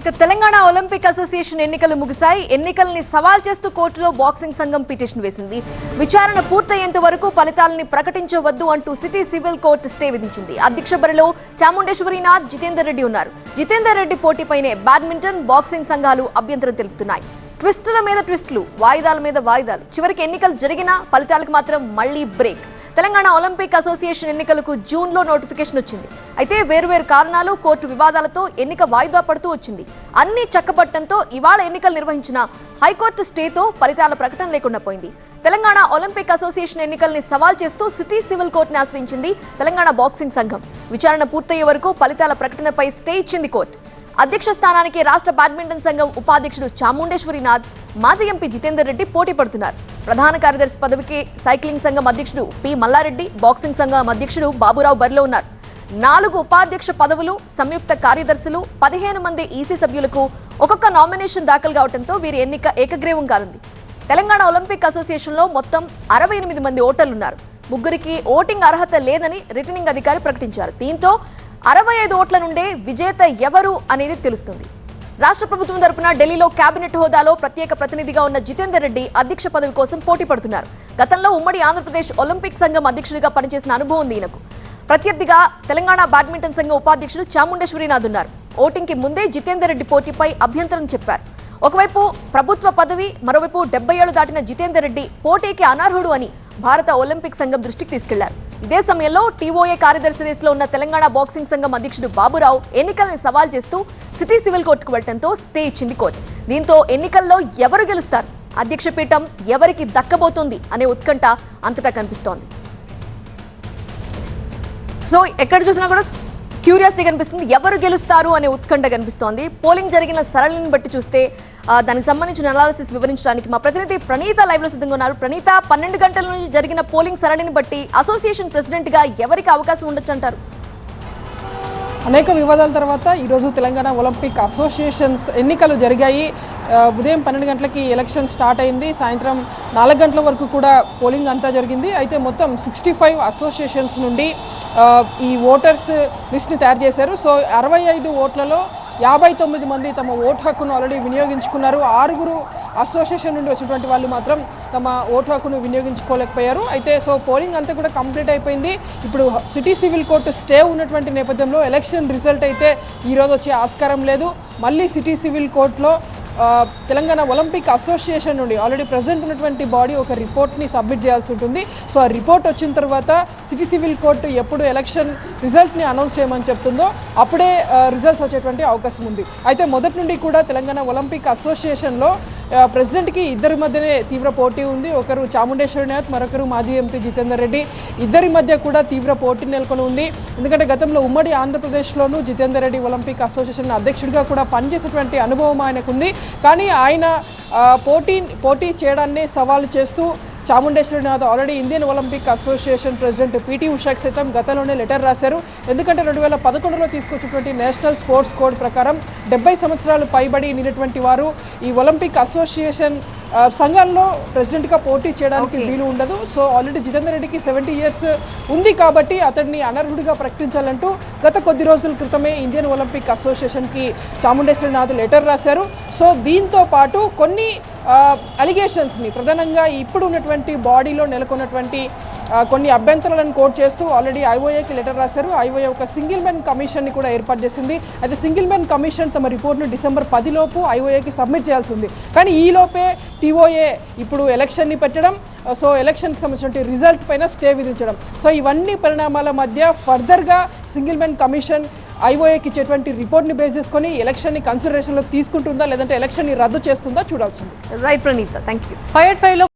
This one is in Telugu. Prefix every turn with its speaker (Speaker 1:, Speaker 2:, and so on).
Speaker 1: ఇక తెలంగాణ ఒలింపిక్ అసోసియేషన్ ఎన్నికలు ముగిశాయి. ఎన్నికల్ని సవాల్ చేస్తూ కోర్టులో బాక్సింగ్ సంఘం పిటిషన్ వేసింది. విచారణ పూర్తయ్యేంత వరకు ఫలితాలని ప్రకటించవద్దు అంటూ సిటీ సివిల్ కోర్టు స్టే విధించింది. అధ్యక్ష బరిలో చాముండేశ్వరినాథ్ జితేందర్ రెడ్డి ఉన్నారు. జితేందర్ రెడ్డి పోటీపైనే బ్యాడ్మింటన్ బాక్సింగ్ సంఘాలు అభ్యంతరం తెలుపుతున్నాయి. ట్విస్టుల మీద ట్విస్టులు వాయిదాల మీద వాయిదాలు. చివరికి ఎన్నికలు జరిగినా ఫలితాలకు మాత్రం మళ్ళీ బ్రేక్. తెలంగాణ ఒలింపిక్ అసోసియేషన్ ఎన్నికలకు జూన్లో నోటిఫికేషన్ వచ్చింది. అయితే వేరువేరు కారణాలు కోర్టు వివాదాలతో ఎన్నిక వాయిదా పడుతూ వచ్చింది. అన్ని చక్కబట్టంతో ఇవాళ ఎన్నికలు నిర్వహించిన హైకోర్టు స్టేతో ఫలితాల ప్రకటన లేకుండా పోయింది. తెలంగాణ ఒలింపిక్ అసోసియేషన్ ఎన్నికల్ని సవాల్ చేస్తూ సిటీ సివిల్ కోర్టుని ఆశ్రయించింది తెలంగాణ బాక్సింగ్ సంఘం. విచారణ పూర్తయ్యే వరకు ఫలితాల ప్రకటనపై స్టే ఇచ్చింది కోర్టు. అధ్యక్ష స్థానానికి రాష్ట్ర బ్యాడ్మింటన్ సంఘం ఉపాధ్యక్షుడు చాముండేశ్వరినాథ్ మాజీ ఎంపీ జితేందర్ రెడ్డి పోటీ పడుతున్నారు. ప్రధాన కార్యదర్శి పదవికి సైక్లింగ్ సంఘం అధ్యక్షుడు పి. మల్లారెడ్డి బాక్సింగ్ సంఘం అధ్యక్షుడు బాబురావు బరిలో ఉన్నారు. నాలుగు ఉపాధ్యక్ష పదవులు సంయుక్త కార్యదర్శులు పదిహేను మంది ఈసీ సభ్యులకు ఒక్కొక్క నామినేషన్ దాఖలు కావడంతో వీరి ఎన్నిక ఏకగ్రీవం కానుంది. తెలంగాణ ఒలింపిక్ అసోసియేషన్లో మొత్తం అరవై ఎనిమిది మంది ఓటర్లున్నారు. ముగ్గురికి ఓటింగ్ అర్హత లేదని రిటర్నింగ్ అధికారి ప్రకటించారు. దీంతో అరవై ఐదు ఓట్ల నుండే విజేత ఎవరు అనేది తెలుస్తుంది. రాష్ట్ర ప్రభుత్వం తరపున ఢిల్లీలో కేబినెట్ హోదాలో ప్రత్యేక ప్రతినిధిగా ఉన్న జితేందర్ రెడ్డి అధ్యక్ష పదవి కోసం పోటీ పడుతున్నారు. గతంలో ఉమ్మడి ఆంధ్రప్రదేశ్ ఒలింపిక్ సంఘం అధ్యక్షుడిగా పనిచేసిన అనుభవం ఉంది ఈయనకు ప్రత్యర్థిగా తెలంగాణ బ్యాడ్మింటన్ సంఘం ఉపాధ్యక్షుడు చాముండేశ్వరినాథ్ ఉన్నారు. ఓటింగ్కి ముందే జితేందర్ రెడ్డి పోటీపై అభ్యంతరం చెప్పారు. ఒకవైపు ప్రభుత్వ పదవి మరోవైపు డెబ్బై ఏళ్ళు దాటిన జితేందర్ రెడ్డి పోటీకి అనర్హుడు అని భారత ఒలింపిక్ సంఘం దృష్టికి తీసుకెళ్ళారు. ఇదే సమయంలో టీఓఏ కార్యదర్శి రేసులో ఉన్న తెలంగాణ బాక్సింగ్ సంఘం అధ్యక్షుడు బాబురావు ఎన్నికల్ని సవాల్ చేస్తూ సిటీ సివిల్ కోర్టుకు వెళ్ళడంతో స్టే ఇచ్చింది కోర్టు. దీంతో ఎన్నికల్లో ఎవరు గెలుస్తారు? అధ్యక్ష పీఠం ఎవరికి దక్కబోతోంది అనే ఉత్కంఠ అంతటా కనిపిస్తోంది. సో ఎక్కడ చూసినా కూడా క్యూరియాసిటీ కనిపిస్తుంది. ఎవరు గెలుస్తారు అనే ఉత్కంఠ కనిపిస్తోంది. పోలింగ్ జరిగిన సరళిని బట్టి చూస్తే దానికి సంబంధించిన అనాలిసిస్ వివరించడానికి మా ప్రతినిధి ప్రణీత లైవ్లో సిద్ధంగా ఉన్నారు. ప్రణీత పన్నెండు గంటల నుంచి జరిగిన పోలింగ్ సరళిని బట్టి అసోసియేషన్ ప్రెసిడెంట్గా ఎవరికి అవకాశం ఉండొచ్చు అంటారు?
Speaker 2: అనేక వివాదాల తర్వాత ఈరోజు తెలంగాణ ఒలింపిక్ అసోసియేషన్స్ ఎన్నికలు జరిగాయి. ఉదయం పన్నెండు గంటలకి ఎలక్షన్ స్టార్ట్ అయింది. సాయంత్రం నాలుగు గంటల వరకు కూడా పోలింగ్ అంతా జరిగింది. అయితే మొత్తం సిక్స్టీ ఫైవ్ అసోసియేషన్స్ నుండి ఈ ఓటర్స్ లిస్ట్ని తయారు చేశారు. సో అరవై ఐదు ఓట్లలో యాభై తొమ్మిది మంది తమ ఓటు హక్కును ఆల్రెడీ వినియోగించుకున్నారు. ఆరుగురు అసోసియేషన్ నుండి వచ్చినటువంటి వాళ్ళు మాత్రం తమ ఓటు హక్కును వినియోగించుకోలేకపోయారు. అయితే సో పోలింగ్ అంతా కూడా కంప్లీట్ అయిపోయింది. ఇప్పుడు సిటీ సివిల్ కోర్టు స్టే ఉన్నటువంటి నేపథ్యంలో ఎలక్షన్ రిజల్ట్ అయితే ఈరోజు వచ్చే ఆస్కారం లేదు. మళ్ళీ సిటీ సివిల్ కోర్టులో తెలంగాణ ఒలింపిక్ అసోసియేషన్ నుండి ఆల్రెడీ ప్రజెంట్ ఉన్నటువంటి బాడీ ఒక రిపోర్ట్ని సబ్మిట్ చేయాల్సి ఉంటుంది. సో ఆ రిపోర్ట్ వచ్చిన తర్వాత సిటీ సివిల్ కోర్టు ఎప్పుడు ఎలక్షన్ రిజల్ట్ని అనౌన్స్ చేయమని చెప్తుందో అప్పుడే రిజల్ట్స్ వచ్చేటువంటి అవకాశం ఉంది. అయితే మొదటి నుండి కూడా తెలంగాణ ఒలింపిక్ అసోసియేషన్లో ప్రెసిడెంట్కి ఇద్దరి మధ్యనే తీవ్ర పోటీ ఉంది. ఒకరు చాముండేశ్వరినాథ్ మరొకరు మాజీ ఎంపీ జితేందర్ రెడ్డి. ఇద్దరి మధ్య కూడా తీవ్ర పోటీ నెలకొని ఉంది. ఎందుకంటే గతంలో ఉమ్మడి ఆంధ్రప్రదేశ్లోనూ జితేందర్ రెడ్డి ఒలింపిక్ అసోసియేషన్ అధ్యక్షుడిగా కూడా పనిచేసినటువంటి అనుభవం ఆయనకుంది. కానీ ఆయన పోటీ పోటీ చేయడాన్ని సవాలు చేస్తూ Chamundeshwarinath already Indian Olympic Association president PT ఉషాకి సైతం గతంలోనే లెటర్ రాశారు. ఎందుకంటే రెండు వేల పదకొండులో తీసుకొచ్చినటువంటి నేషనల్ స్పోర్ట్స్ కోడ్ ప్రకారం డెబ్బై సంవత్సరాలు పైబడి నిన్నటువంటి వారు ఈ ఒలింపిక్ అసోసియేషన్ ఆ, సంఘాల్లో ప్రెసిడెంట్గా పోటీ చేయడానికి. వీలు ఉండదు సో ఆల్రెడీ జితేందర్ రెడ్డికి సెవెంటీ ఇయర్స్ ఉంది కాబట్టి అతన్ని అనర్హుడిగా ప్రకటించాలంటూ గత కొద్ది రోజుల క్రితమే ఇండియన్ ఒలింపిక్ అసోసియేషన్కి చాముండేశ్వరినాథ్ లెటర్ రాశారు సో దీంతో పాటు కొన్ని అలిగేషన్స్ని ప్రధానంగా ఇప్పుడు ఉన్నటువంటి బాడీలో నెలకొన్నటువంటి కొన్ని అభ్యంతరాలను కోట్ చేస్తూ ఆల్రెడీ ఐఓఏకి లెటర్ రాశారు. ఐఓఏ ఒక సింగిల్ మెన్ కమిషన్ని కూడా ఏర్పాటు చేసింది. అయితే సింగిల్ మెన్ కమిషన్ తమ రిపోర్ట్ను డిసెంబర్ పదిలోపు ఐఓఏకి సబ్మిట్ చేయాల్సి ఉంది. కానీ ఈలోపే టీఓఏ ఇప్పుడు ఎలక్షన్ని పెట్టడం సో ఎలక్షన్కి సంబంధించిన రిజల్ట్ పైన స్టే విధించడం. సో ఇవన్నీ పరిణామాల మధ్య ఫర్దర్గా సింగిల్ మెన్ కమిషన్ ఐఓఏకి ఇచ్చేటువంటి రిపోర్ట్ని బేస్ చేసుకొని ఎలక్షన్ని కన్సిడరేషన్లో తీసుకుంటుందా లేదంటే ఎలక్షన్ని రద్దు చేస్తుందా చూడాల్సి ఉంది.
Speaker 1: Right Praneetha thank you five ఫైవ్లో